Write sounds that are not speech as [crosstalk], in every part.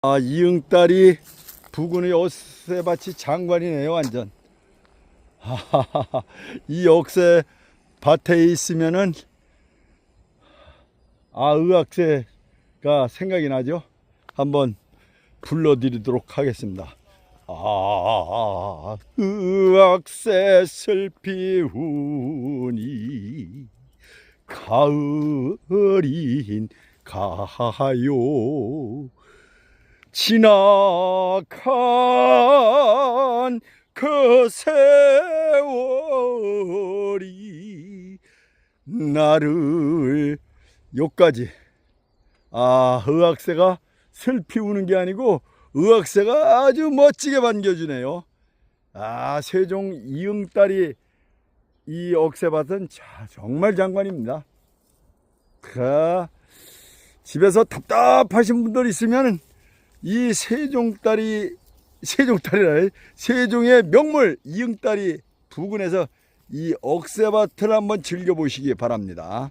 아, 이응딸이 부근의 억새밭이 장관이네요, 완전. 하하하하. 이 억새 밭에 있으면은 아, 의학새가 생각이 나죠? 한번 불러드리도록 하겠습니다. 아, 의학새 슬피 우니 가을인 가요 지나간 그 세월이 나를 요까지. 아 의학새가 슬피 우는 게 아니고 의학새가 아주 멋지게 반겨주네요. 아 세종 이응딸이 이 억새밭은 자, 정말 장관입니다. 그 집에서 답답하신 분들 있으면 이 세종딸이 세종딸이라 세종의 명물 이응딸이 부근에서 이 억새밭을 한번 즐겨보시기 바랍니다.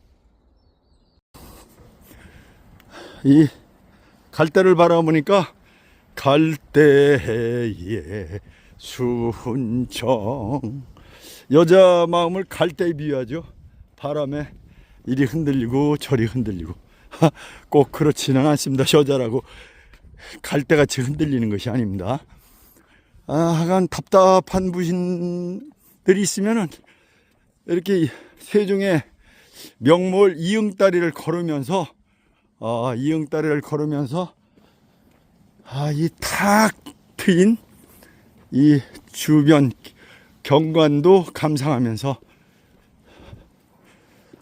이 갈대를 바라보니까 갈대의 순정 여자 마음을 갈대에 비유하죠. 바람에 이리 흔들리고 저리 흔들리고 [laughs] 꼭 그렇지는 않습니다. 여자라고 갈대같이 흔들리는 것이 아닙니다. 아, 하간 답답한 부신들이 있으면은 이렇게 세종의 명물 이응다리를 걸으면서 아, 이응다리를 걸으면서 아, 이 탁 트인 이 주변 경관도 감상하면서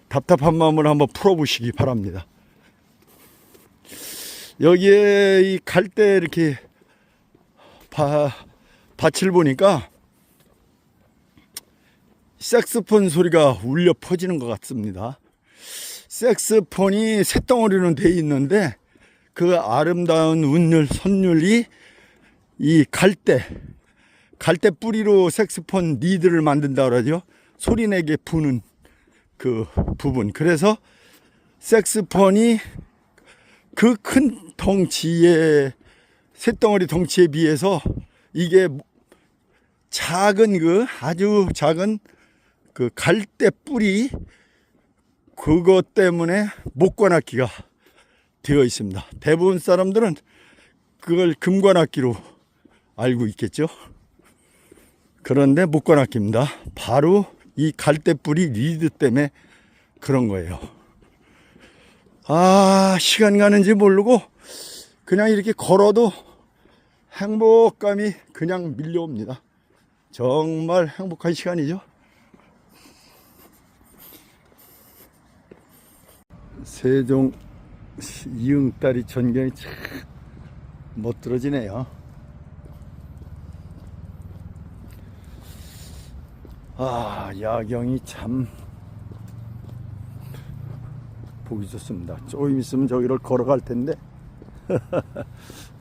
답답한 마음을 한번 풀어보시기 바랍니다. 여기에 이 갈대 이렇게 바, 밭을 보니까 색스폰 소리가 울려 퍼지는 것 같습니다. 색스폰이 쇳덩어리로 돼 있는데 그 아름다운 운율, 선율이 이 갈대, 갈대 뿌리로 색스폰 리드를 만든다 그러죠. 소리내게 부는 그 부분. 그래서 색스폰이 그 큰 덩치에 쇳덩어리 덩치에 비해서 이게 작은 그 아주 작은 그 갈대 뿌리 그것 때문에 목관악기가 되어 있습니다. 대부분 사람들은 그걸 금관악기로 알고 있겠죠. 그런데 목관악기입니다. 바로 이 갈대 뿌리 리드 때문에 그런 거예요. 아, 시간 가는지 모르고 그냥 이렇게 걸어도 행복감이 그냥 밀려옵니다. 정말 행복한 시간이죠. 세종 이응딸이 전경이 참 멋들어지네요. 아, 야경이 참 보기 좋습니다. 조금 있으면 저기를 걸어갈 텐데 [laughs]